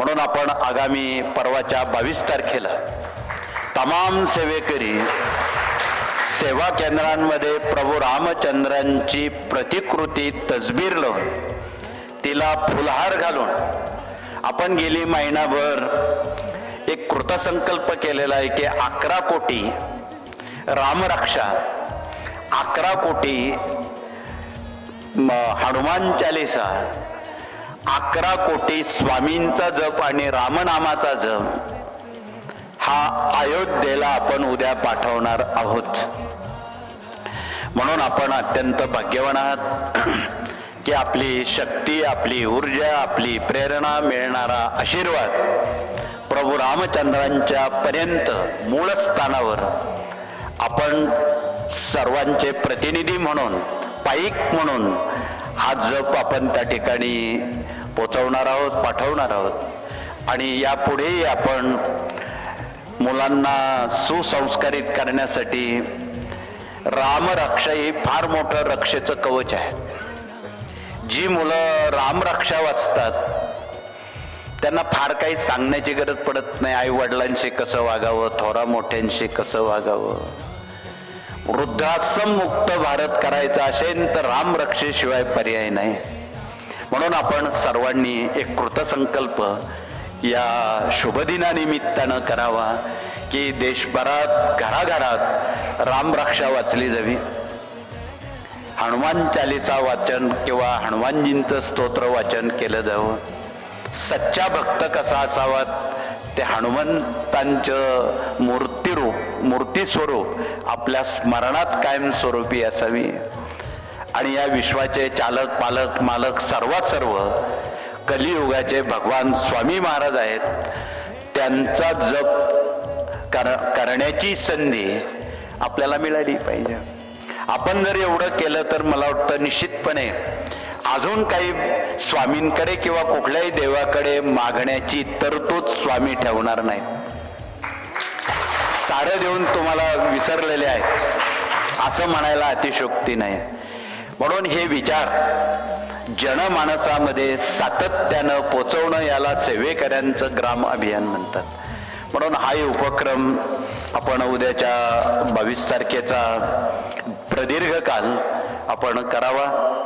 म्हणून आपण आगामी परवाच्या बावीस तारखेला तमाम सेवेकरी सेवा केंद्रांमध्ये प्रभू रामचंद्रांची प्रतिकृती तजबीर लावून तिला फुलहार घालून आपण गेली महिनाभर एक कृतसंकल्प केलेला आहे की अकरा कोटी रामरक्षा अकरा कोटी म, हनुमान चालिसा अकरा कोटी स्वामींचा जप आणि रामनामाचा जप हा अयोध्येला आपण उद्या पाठवणार आहोत. म्हणून आपण अत्यंत भाग्यवान आहात की आपली शक्ती आपली ऊर्जा आपली प्रेरणा मिळणारा आशीर्वाद प्रभू रामचंद्रांच्या पर्यंत मूळ स्थानावर आपण सर्वांचे प्रतिनिधी म्हणून पाईक म्हणून हा जप आपण त्या ठिकाणी पोचवणार आहोत पाठवणार आहोत. आणि यापुढेही आपण मुलांना सुसंस्कारित करण्यासाठी रामरक्षा ही फार मोठं रक्षेचं कवच आहे. जी मुलं रामरक्षा वाचतात त्यांना फार काही सांगण्याची गरज पडत नाही. आई वडिलांशी कसं वागावं थोरा मोठ्यांशी कसं वागावं? वृद्धाश्रम मुक्त भारत करायचा असेल तर रामरक्षेशिवाय पर्याय नाही. म्हणून आपण सर्वांनी एक कृतसंकल्प या शुभदिनानिमित्तानं करावा की देशभरात घराघरात रामरक्षा वाचली जावी. हनुमान चालिसा वाचन किंवा हनुमानजींचं स्तोत्र वाचन केलं जावं. सच्चा भक्त कसा असावा ते हनुमंतांचं मूर्तिरूप मूर्तिस्वरूप आपल्या स्मरणात कायमस्वरूपी असावी. आणि या विश्वाचे चालक पालक मालक सर्वात सर्व कलियुगाचे भगवान स्वामी महाराज आहेत. त्यांचा जप कर करण्याची संधी आपल्याला मिळाली पाहिजे. आपण जर एवढं केलं तर मला वाटतं निश्चितपणे अजून काही स्वामींकडे किंवा कुठल्याही देवाकडे मागण्याची तरतूद स्वामी ठेवणार नाहीत. सारं देऊन तुम्हाला विसरलेले आहेत. असं म्हणायला अतिशोक्ती नाही. म्हणून हे विचार जनमानसामध्ये सातत्यानं पोचवणं याला सेवेकऱ्यांचं ग्राम अभियान म्हणतात. म्हणून हा उपक्रम आपण उद्याच्या बावीस तारखेचा प्रदीर्घ काल आपण करावा.